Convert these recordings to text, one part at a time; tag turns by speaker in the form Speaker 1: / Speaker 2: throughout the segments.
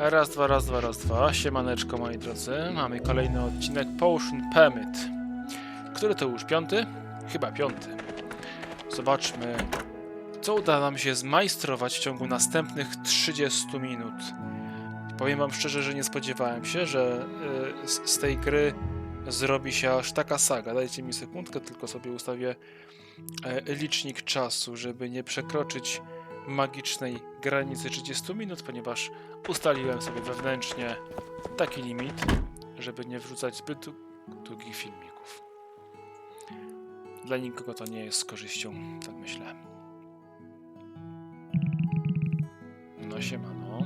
Speaker 1: Raz, dwa, raz, dwa, raz, dwa. Siemaneczko, moi drodzy. Mamy kolejny odcinek Potion Permit. Który to już? Piąty? Chyba piąty. Zobaczmy, co uda nam się zmajstrować w ciągu następnych 30 minut. Powiem wam szczerze, że nie spodziewałem się, że y, z, z tej gry zrobi się aż taka saga. Dajcie mi sekundkę, tylko sobie ustawię e, licznik czasu, żeby nie przekroczyć magicznej granicy 30 minut, ponieważ ustaliłem sobie wewnętrznie taki limit, żeby nie wrzucać zbyt dłu- długich filmików. Dla nikogo to nie jest z korzyścią, tak myślę. No siemano.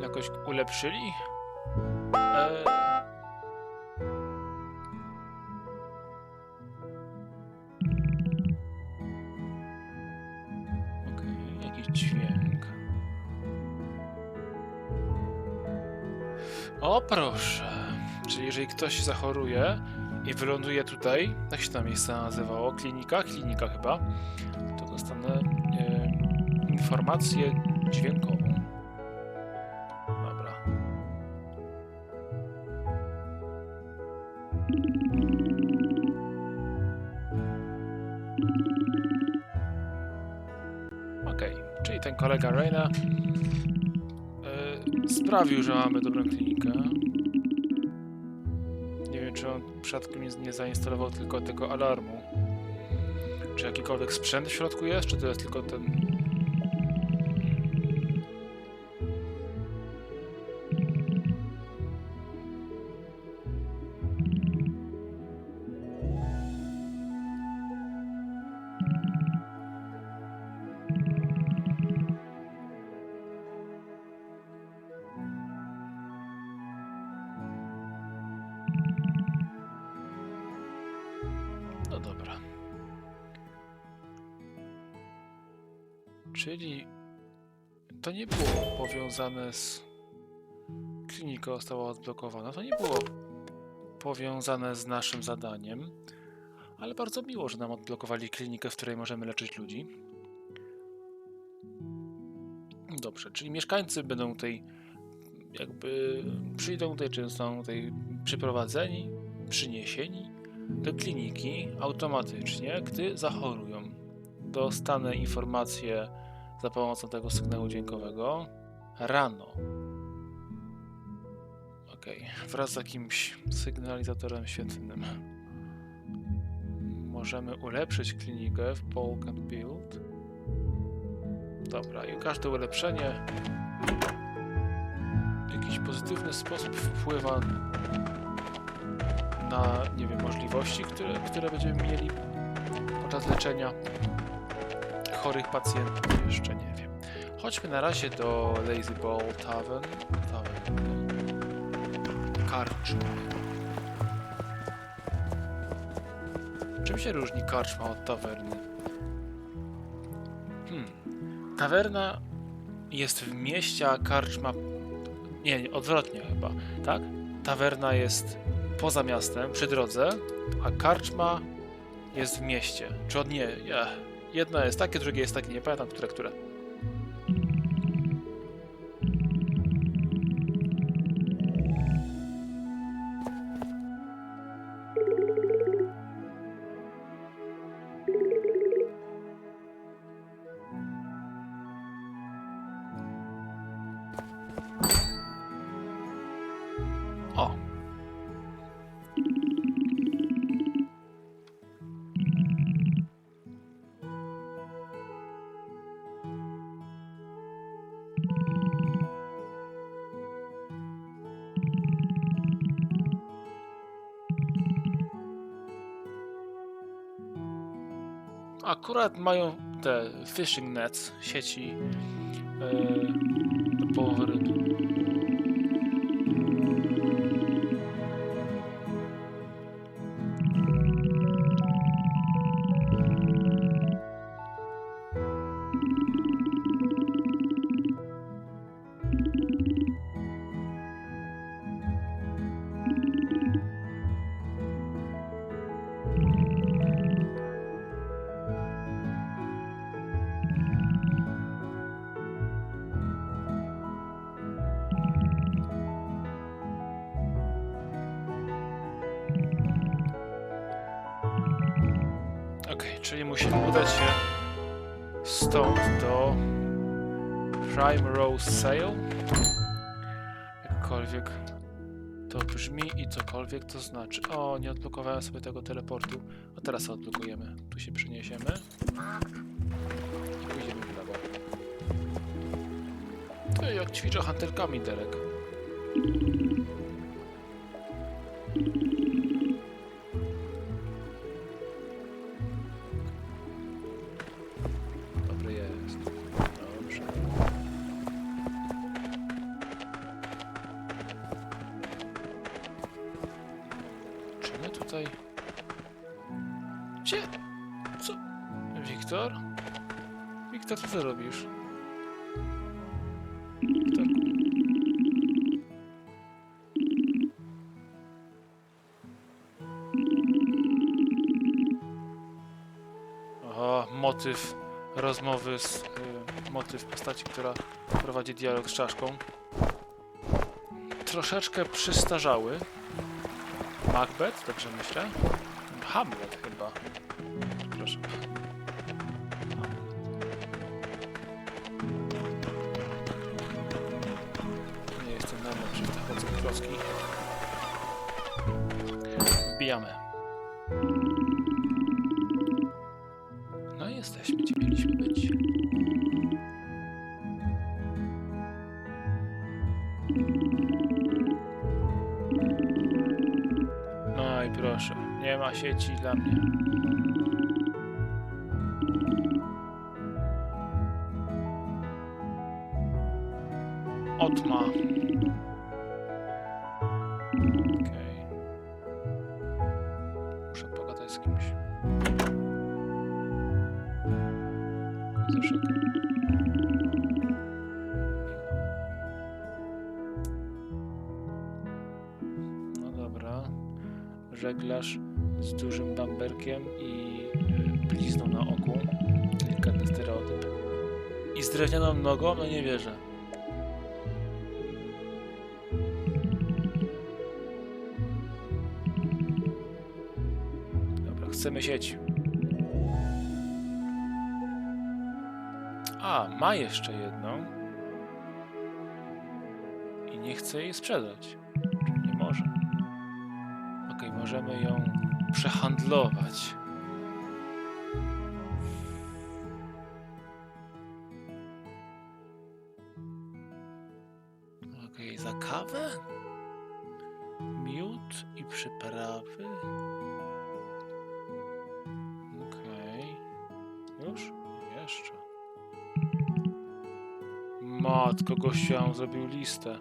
Speaker 1: Jakoś ulepszyli? Eee... dźwięk. O proszę. Czyli jeżeli ktoś zachoruje i wyląduje tutaj, jak się to miejsce nazywało? Klinika? Klinika chyba. To dostanę e, informację dźwiękową. Kolega Reina e, sprawił, że mamy dobrą klinikę. Nie wiem, czy on przypadkiem nie zainstalował tylko tego alarmu. Czy jakikolwiek sprzęt w środku jest, czy to jest tylko ten... Czyli to nie było powiązane z. Klinika została odblokowana. To nie było powiązane z naszym zadaniem. Ale bardzo miło, że nam odblokowali klinikę, w której możemy leczyć ludzi. Dobrze, czyli mieszkańcy będą tutaj jakby przyjdą tutaj, czy zostaną tutaj przyprowadzeni, przyniesieni do kliniki automatycznie, gdy zachorują. Dostanę informację za pomocą tego sygnału dźwiękowego rano. Ok, wraz z jakimś sygnalizatorem świetlnym. Możemy ulepszyć klinikę w Polk and Build. Dobra, i każde ulepszenie w jakiś pozytywny sposób wpływa na, nie wiem, możliwości, które, które będziemy mieli podczas leczenia chorych pacjentów. Jeszcze nie wiem. Chodźmy na razie do Lazy Ball Tavern. Tavern. Karczma. Czym się różni karczma od tawerny? Hmm. Tawerna jest w mieście, a karczma... Nie, nie, odwrotnie chyba, tak? Tawerna jest poza miastem, przy drodze, a karczma jest w mieście. Czy od nie? Ja. Jedno jest takie, drugie jest takie, nie pamiętam, które, które. Akurat mają te fishing nets, sieci e, do połowy. To znaczy. O, nie odblokowałem sobie tego teleportu. A teraz odblokujemy. Tu się przeniesiemy. I pójdziemy w lewo. To jak ćwiczę hantelkami, Derek. Dialog z czaszką. Troszeczkę przystarzały. Macbeth, dobrze myślę? Hamlet chyba. Proszę. Nie jestem najlepszy w te chodzę klocki. Wbijamy. Sieci dla mnie. Otma. Okej. Muszę pogadać z kimś. Widzę, że... No. Żeglarz z dużym bamberkiem i y, blizną na oku. Delikatny stereotyp. I z drewnianą nogą? No nie wierzę. Dobra, chcemy sieć. A, ma jeszcze jedną. I nie chce jej sprzedać. Nie może. Okej, możemy ją przehandlować. Okej, za kawę? Miód i przyprawy? Okej. Już? Jeszcze. Matko, gościu ja zrobił listę.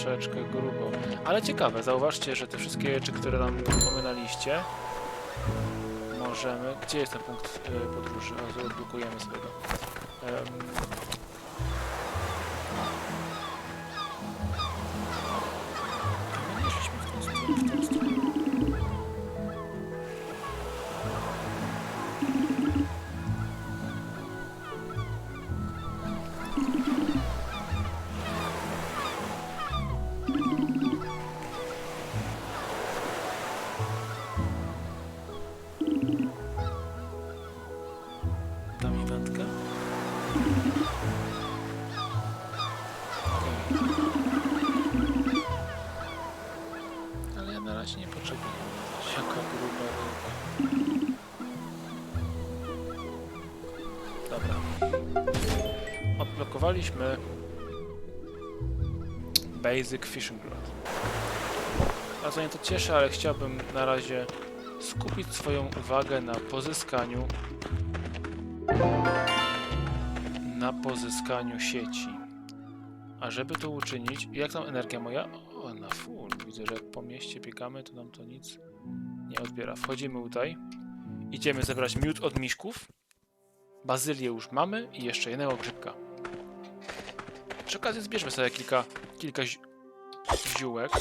Speaker 1: Troszeczkę grubo. Ale ciekawe, zauważcie, że te wszystkie rzeczy, które nam pominęliście, możemy... Gdzie jest ten punkt y, podróży? O, sobie go. Odblokowaliśmy Basic Fishing Rod. Bardzo mnie to cieszy, ale chciałbym na razie skupić swoją uwagę na pozyskaniu na pozyskaniu sieci. A żeby to uczynić, jak tam energia moja? O, na full. Widzę, że jak po mieście biegamy, to nam to nic nie odbiera. Wchodzimy tutaj. Idziemy zebrać miód od miśków. Bazylię już mamy i jeszcze jednego grzybka. Przy okazji zbierzmy sobie kilka, kilka zi ziółek.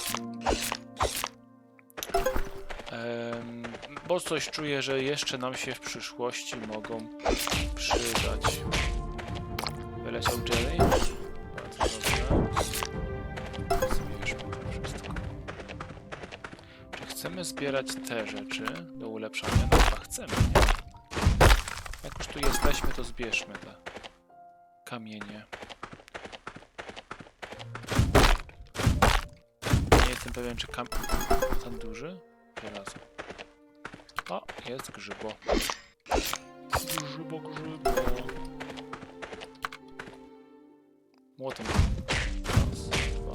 Speaker 1: Ehm, bo coś czuję, że jeszcze nam się w przyszłości mogą przydać. Byle jelly. Bardzo dobrze. Zbierzmy to wszystko. Czy chcemy zbierać te rzeczy do ulepszania? No chyba chcemy. Nie? Jak już tu jesteśmy, to zbierzmy te kamienie. Jestem pewien, czy kam... ten duży? Żelazo. O, jest grzybo. Grzybo, grzybo. Młotem. Raz, dwa.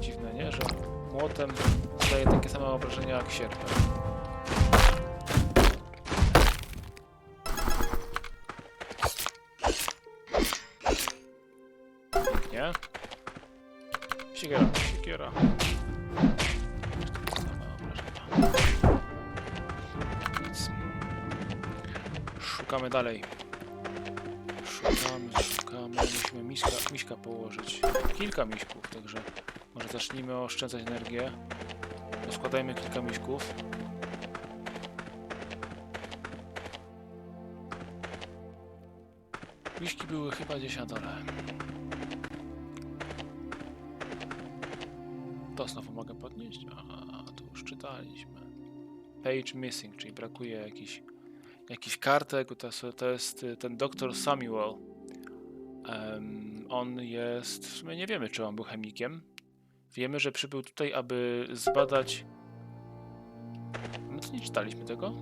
Speaker 1: Dziwne, nie? Że młotem daje takie same obrażenia jak sierpem. Szukamy dalej. Szukamy, szukamy. Musimy miśka, miśka położyć. Kilka miśków, także może zacznijmy oszczędzać energię. Rozkładajmy kilka miśków. Miśki były chyba gdzieś na dole. To znowu mogę podnieść? A, to już czytaliśmy. Page missing, czyli brakuje jakichś jakiś kartek. To jest, y, ten dr Samuel. Em, on jest. W sumie nie wiemy, czy on był chemikiem. Wiemy, że przybył tutaj, aby zbadać. My to nie czytaliśmy tego?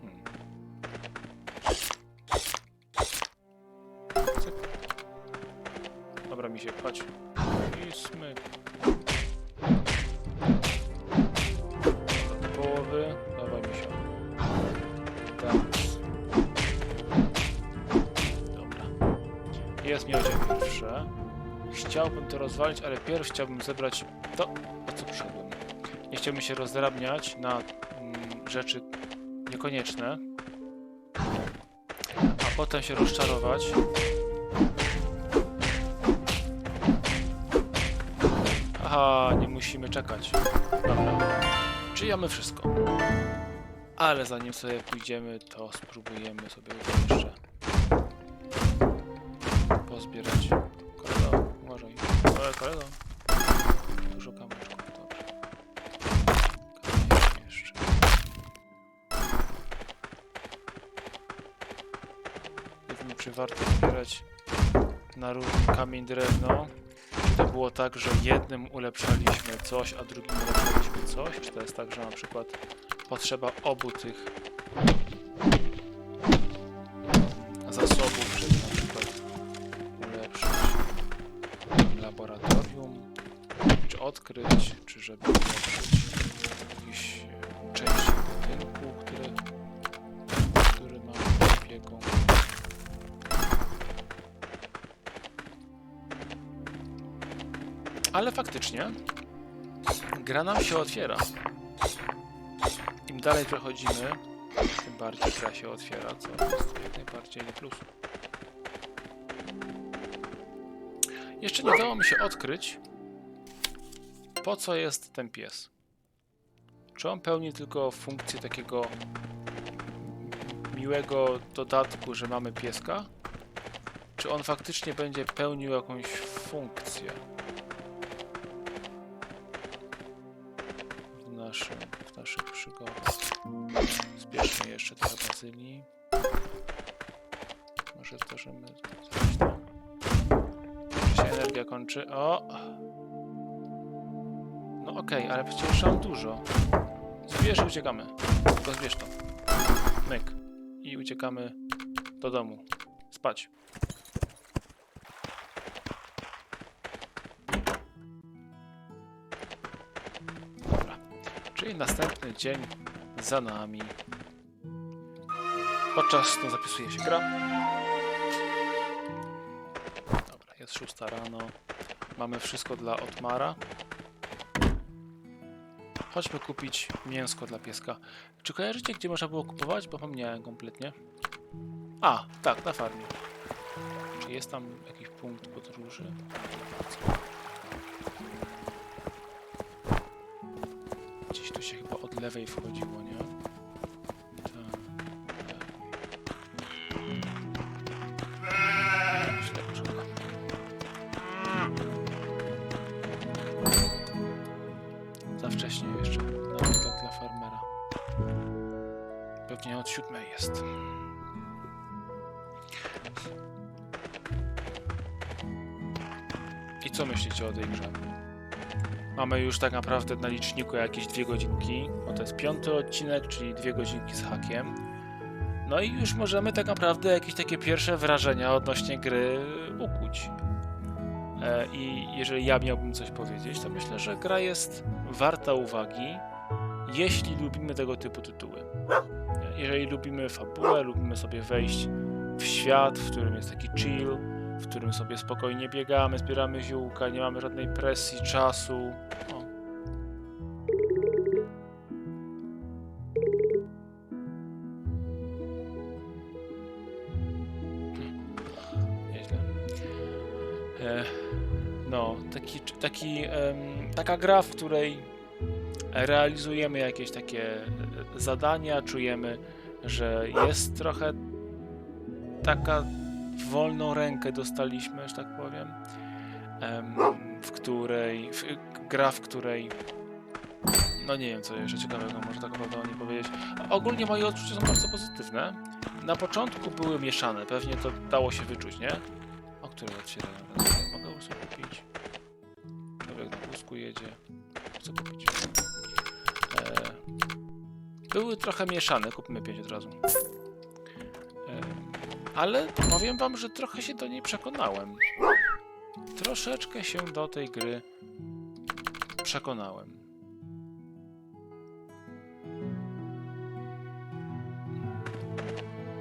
Speaker 1: Hmm. Dobra, mi się chodź. I smyk. Chciałbym to rozwalić, ale pierw chciałbym zebrać to, o co przyszedłem. Nie chciałbym się rozdrabniać na mm, rzeczy niekonieczne, a potem się rozczarować. Aha, nie musimy czekać. Dobra. Mamy wszystko. Ale zanim sobie pójdziemy, to spróbujemy sobie jeszcze pozbierać. Kolego. Dużo kamyczków, dobrze. Kamień jeszcze. Czy warto zbierać na równi kamień drewno. Czy to było tak, że jednym ulepszaliśmy coś, a drugim ulepszaliśmy coś? Czy to jest tak, że na przykład potrzeba obu tych odkryć, czy żeby ulepszyć jakieś części budynku, który, który mamy opieką. Ale faktycznie gra nam się otwiera. Im dalej przechodzimy, tym bardziej gra się otwiera, co jest jak najbardziej na plus. Jeszcze nie dało mi się odkryć, po co jest ten pies. Czy on pełni tylko funkcję takiego miłego dodatku, że mamy pieska? Czy on faktycznie będzie pełnił jakąś funkcję? w, naszym, w naszych. Zbierzmy jeszcze trochę bazylii. Może zdarzymy coś tam. Się energia kończy? O! No okej, ale przecież mam dużo. Zbierz i uciekamy. Tylko zbierz to. Myk. I uciekamy do domu. Spać. Dobra. Czyli następny dzień za nami. Podczas to zapisuje się gra. Dobra, jest szósta rano. Mamy wszystko dla Otmara. Chodźmy kupić mięsko dla pieska. Czy kojarzycie, gdzie można było kupować? Bo pomniałem kompletnie. A, tak, na farmie. Czy jest tam jakiś punkt podróży? Gdzieś tu się chyba od lewej wchodziło, nie? Tej grze? Mamy już tak naprawdę na liczniku jakieś dwie godzinki. No to jest piąty odcinek, czyli dwie godzinki z hakiem. No i już możemy tak naprawdę jakieś takie pierwsze wrażenia odnośnie gry ukuć. E, I jeżeli ja miałbym coś powiedzieć, to myślę, że gra jest warta uwagi, jeśli lubimy tego typu tytuły. Nie? Jeżeli lubimy fabułę, lubimy sobie wejść w świat, w którym jest taki chill, w którym sobie spokojnie biegamy, zbieramy ziółka, nie mamy żadnej presji, czasu. O. E, no, taki, taki, taka gra, w której realizujemy jakieś takie e, zadania, czujemy, że jest trochę taka wolną rękę dostaliśmy, że tak powiem, em, w której, w, gra, w której no nie wiem, co jeszcze ciekawego może tak naprawdę o niej powiedzieć. Ogólnie moje odczucia są bardzo pozytywne. Na początku były mieszane, pewnie to dało się wyczuć, nie? O której otwierają? Mogę sobie kupić. Człowiek na wózku jedzie. Chcę kupić. E, były trochę mieszane, kupmy pięć od razu. Ale powiem wam, że trochę się do niej przekonałem. Troszeczkę się do tej gry przekonałem.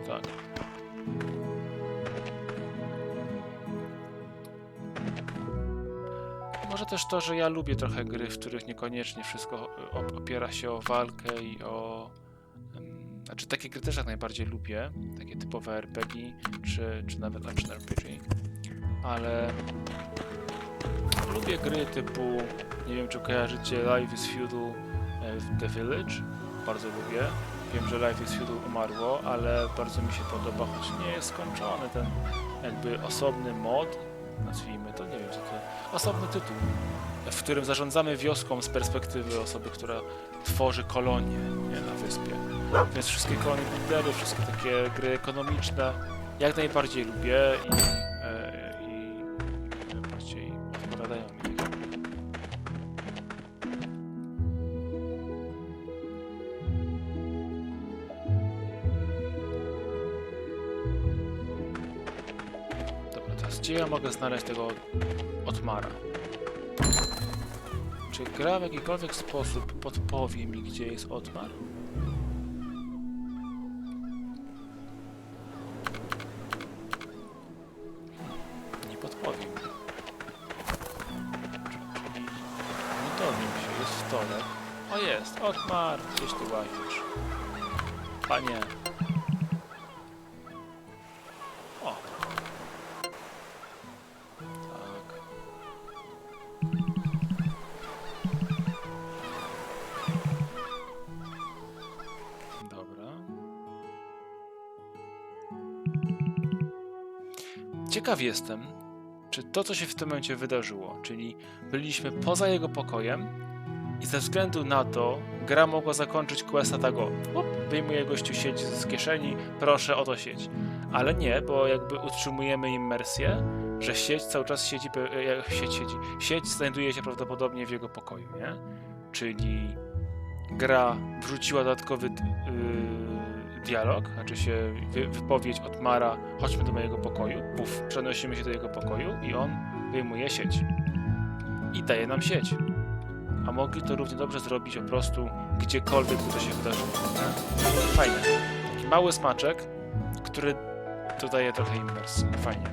Speaker 1: Tak. Może też to, że ja lubię trochę gry, w których niekoniecznie wszystko op- opiera się o walkę i o. Znaczy, takie gry też jak najbardziej lubię, takie typowe RPG, czy, czy nawet action RPG, ale lubię gry typu, nie wiem czy kojarzycie Life is Feudal e, The Village, bardzo lubię. Wiem, że Life is Feudal umarło, ale bardzo mi się podoba, choć nie jest skończony ten jakby osobny mod, nazwijmy to, nie wiem co to, osobny tytuł, w którym zarządzamy wioską z perspektywy osoby, która tworzy kolonię nie, na wyspie. Więc wszystkie kolonie buildery, wszystkie takie gry ekonomiczne jak najbardziej lubię i, e, i najbardziej odpowiadają mi. Dobra, teraz gdzie ja mogę znaleźć tego Otmara? Czy gra w jakikolwiek sposób podpowie mi, gdzie jest Otmar? Stole. O jest, Otmar, gdzieś tu łazisz. Panie. O. Tak. Dobra. Ciekaw jestem, czy to, co się w tym momencie wydarzyło, czyli byliśmy poza jego pokojem i ze względu na to gra mogła zakończyć questa tak o, hop, wyjmuje gościu sieć z kieszeni, proszę oto sieć. Ale nie, bo jakby utrzymujemy immersję, że sieć cały czas siedzi, e, sieć siedzi, sieć znajduje się prawdopodobnie w jego pokoju, nie? Czyli gra wrzuciła dodatkowy yy, dialog, znaczy się wy, wypowiedź od Mara, chodźmy do mojego pokoju, puf, przenosimy się do jego pokoju i on wyjmuje sieć. I daje nam sieć. A mogli to równie dobrze zrobić po prostu gdziekolwiek, by to się wydarzyło. Nie? Fajne. Taki mały smaczek, który dodaje trochę imersji. Fajnie,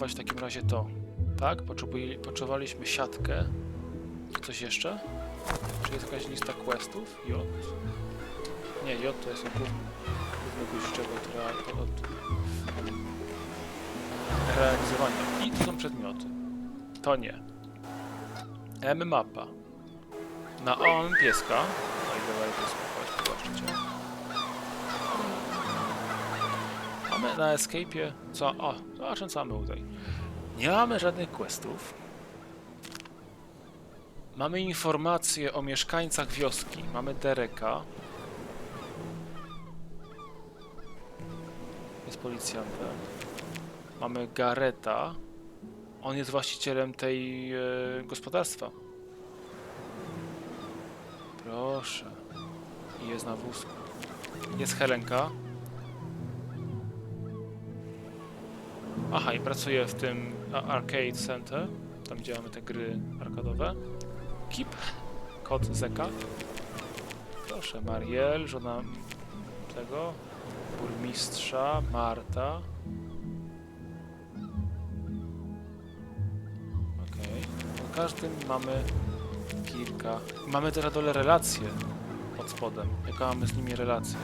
Speaker 1: Odblokować w takim razie to. Tak? Potrzebowaliśmy siatkę. Coś jeszcze? Czy jest jakaś lista questów? J. Nie, J to jest główny, główny guziczek od, rea- od realizowania. I to są przedmioty. To nie. M mapa. Na on pieska. No i dawaj piesku, chodź, popatrzcie cię. Mamy na escape'ie... Co? O, zobaczmy co mamy tutaj. Nie mamy żadnych questów. Mamy informacje o mieszkańcach wioski. Mamy Dereka. Jest policjantem. Mamy Gareta. On jest właścicielem tej e, gospodarstwa. Proszę. I jest na wózku. Jest Helenka. Aha, i pracuje w tym Arcade Center. Tam gdzie mamy te gry arkadowe. Kip. Kot Zeka. Proszę, Mariel, żona tego. Burmistrza, Marta. Okej. Po każdym mamy kilka. Mamy też na dole relacje pod spodem. Jaka mamy z nimi relację?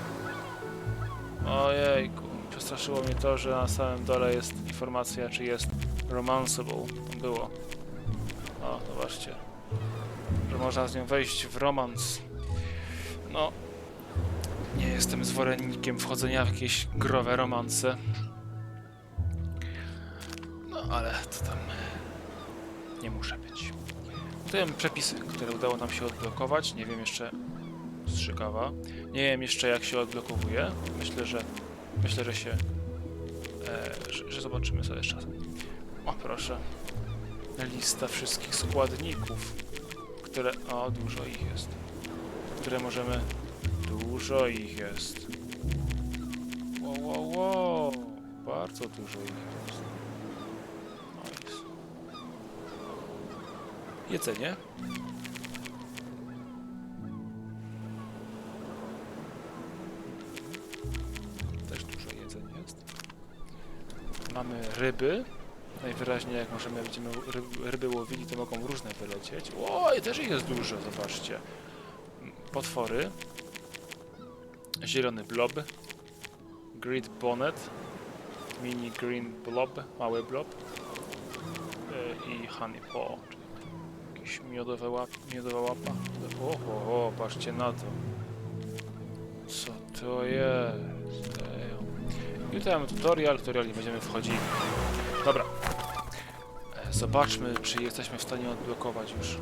Speaker 1: Ojejku, przestraszyło mnie to, że na samym dole jest informacja, czy jest romanceable. Było. O, zobaczcie. Że można z nią wejść w romans. No, nie jestem zwolennikiem wchodzenia w jakieś growe romanse. No, ale to tam nie muszę być. Tutaj mamy przepisy, które udało nam się odblokować. Nie wiem jeszcze... Strzykawa. Nie wiem jeszcze jak się odblokowuje. Myślę, że... Myślę, że się... E, że, że zobaczymy sobie z czasem. O, proszę. Lista wszystkich składników, które... O, dużo ich jest. Które możemy... Dużo ich jest. Wow, wow, wow. Bardzo dużo ich jest. Nice. Jedzenie. Ryby. Najwyraźniej jak możemy będziemy ryb- ryby łowili, to mogą różne wylecieć. Oj, też ich jest dużo, zobaczcie. Potwory. Zielony blob. Grid bonnet. Mini green blob, mały blob. E, I honey paw, czyli jakieś miodowe łap, miodowa łapa. O, o, o, patrzcie na to. Co to jest? Tutaj mamy tutorial, tutorial nie będziemy wchodzili. Dobra. E, Zobaczmy, czy jesteśmy w stanie odblokować już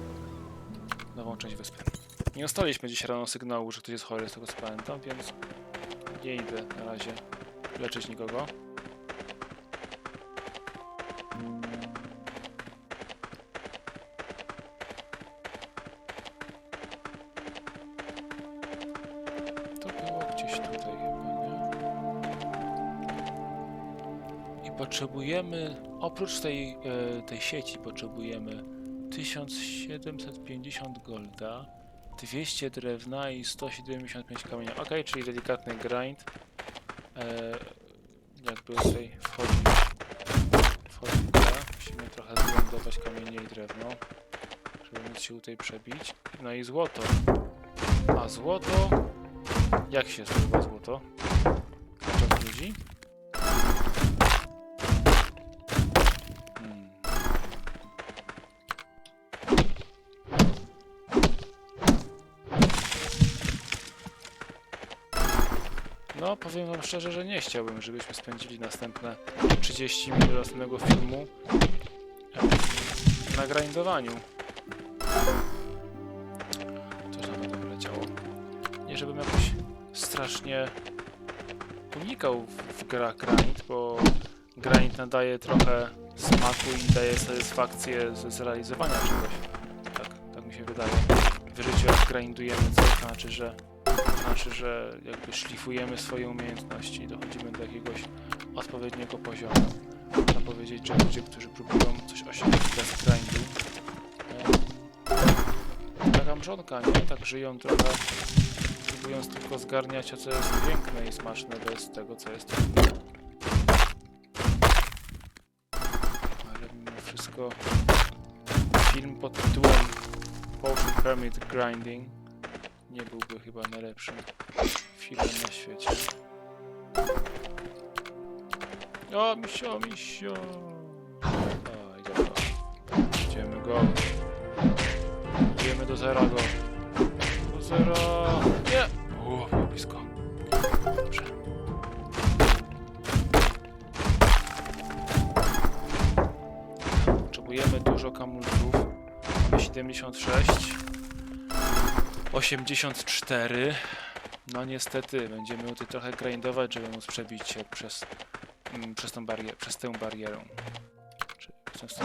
Speaker 1: nową część wyspy. Nie dostaliśmy dziś rano sygnału, że ktoś jest chory, z tego co pamiętam, więc nie idę na razie leczyć nikogo. Potrzebujemy, oprócz tej, e, tej sieci, potrzebujemy 1750 golda, 200 drewna i 175 kamienia. Ok, czyli delikatny grind. E, jakby tutaj wchodzi, wchodzi w grę. Musimy trochę zblendować kamienie i drewno, żeby móc się tutaj przebić. No i złoto. A złoto... Jak się zdobywa złoto? Podczas ludzi? No, powiem wam szczerze, że nie chciałbym, żebyśmy spędzili następne 30 minut następnego filmu na grindowaniu. Coś tam będę wyleciało. Nie żebym jakoś strasznie unikał w, grach grind, bo grind nadaje trochę smaku i daje satysfakcję z zrealizowania czegoś. Tak, tak mi się wydaje. W życiu jak grindujemy to znaczy, że znaczy, że jakby szlifujemy swoje umiejętności i dochodzimy do jakiegoś odpowiedniego poziomu. Można powiedzieć, że ludzie, którzy próbują coś osiągnąć bez grindu, taka mrzonka, nie? Tak żyją trochę, próbując tylko zgarniać co jest piękne i smaczne bez tego, co jest trudne. Ale mimo wszystko film pod tytułem Potion Pyramid Grinding nie byłby chyba najlepszym filmem na świecie. O, misio, misio! Oj, dobra. Idziemy go. Idziemy do zera go. zero. Nie! O, było blisko. Dobrze. Potrzebujemy dużo kamulców. Mamy 76. 84. No niestety, będziemy tutaj trochę grindować, żeby móc przebić się przez, mm, przez, tą barier przez tę barierę. Czy przez to.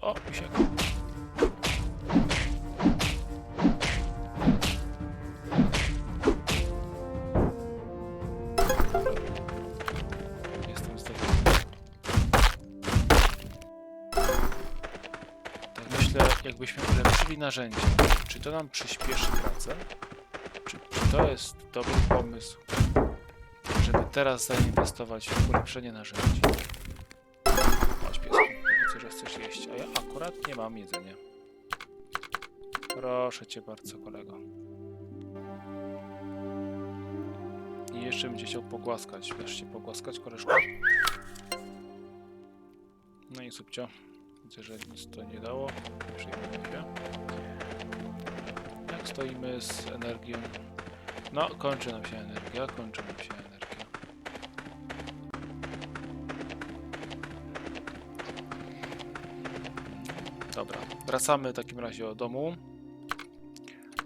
Speaker 1: O, misiek. Jestem jakbyśmy ulepszyli narzędzie, czy to nam przyspieszy pracę? Czy, to jest dobry pomysł, żeby teraz zainwestować w ulepszenie narzędzi? Chodź piesku, widzę, że chcesz jeść, a ja akurat nie mam jedzenia. Proszę cię bardzo, kolego. I jeszcze będzie chciał pogłaskać. Wiesz się pogłaskać, koleżko? No i subcio. Widzę, że nic to nie dało. Się. Jak stoimy z energią? No, kończy nam się energia, kończy nam się energia. Dobra, wracamy w takim razie do domu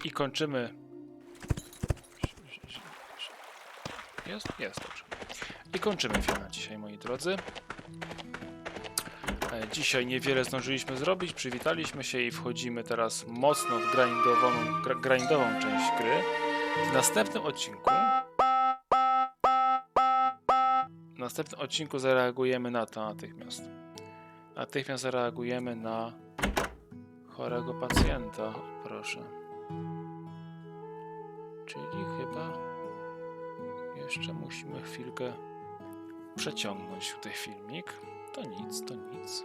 Speaker 1: i kończymy. Jest? Jest, dobrze. I kończymy film dzisiaj, moi drodzy. E, Dzisiaj niewiele zdążyliśmy zrobić, przywitaliśmy się i wchodzimy teraz mocno w grindową, grindową część gry. W następnym odcinku w następnym odcinku zareagujemy na to natychmiast. Natychmiast zareagujemy na chorego pacjenta, proszę. Czyli chyba jeszcze musimy chwilkę przeciągnąć tutaj filmik. To nic, to nic.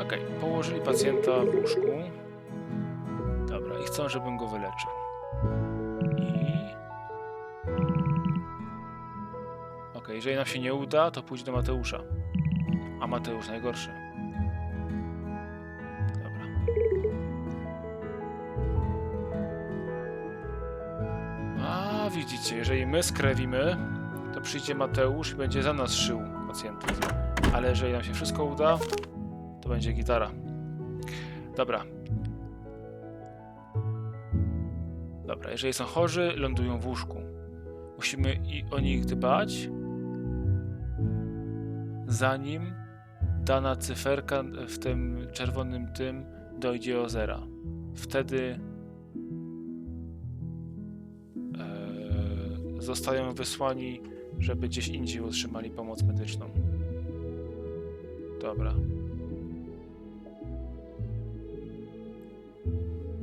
Speaker 1: Okej, położyli pacjenta w łóżku. Dobra, i chcą, żebym go wyleczył. I... Okej, jeżeli nam się nie uda, to pójdź do Mateusza. A Mateusz najgorszy. Widzicie, jeżeli my skrewimy, to przyjdzie Mateusz i będzie za nas szył pacjentów. Ale jeżeli nam się wszystko uda, to będzie gitara. Dobra. Dobra, jeżeli są chorzy, lądują w łóżku. Musimy i o nich dbać, zanim dana cyferka w tym czerwonym tym dojdzie o zera. Wtedy zostają wysłani, żeby gdzieś indziej otrzymali pomoc medyczną. Dobra.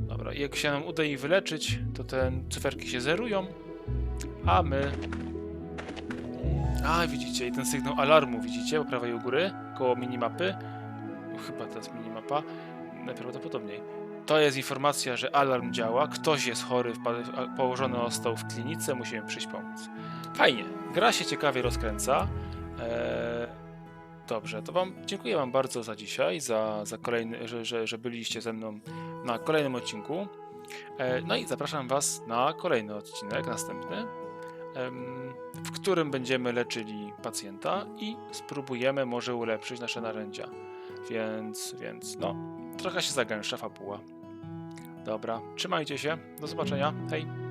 Speaker 1: Dobra, jak się nam uda ich wyleczyć, to te cyferki się zerują, a my... A, widzicie, i ten sygnał alarmu, widzicie, po prawej u góry, koło minimapy. Chyba jest minimapa, najprawdopodobniej. To jest informacja, że alarm działa, ktoś jest chory, położony został w klinice, musimy przyjść pomóc. Fajnie, gra się ciekawie rozkręca. Eee, dobrze, to wam dziękuję wam bardzo za dzisiaj, za, za kolejny, że, że, że byliście ze mną na kolejnym odcinku. E, no i zapraszam was na kolejny odcinek, następny, w którym będziemy leczyli pacjenta i spróbujemy może ulepszyć nasze narzędzia. Więc, więc no, trochę się zagęszcza fabuła. Dobra, trzymajcie się, do zobaczenia, hej!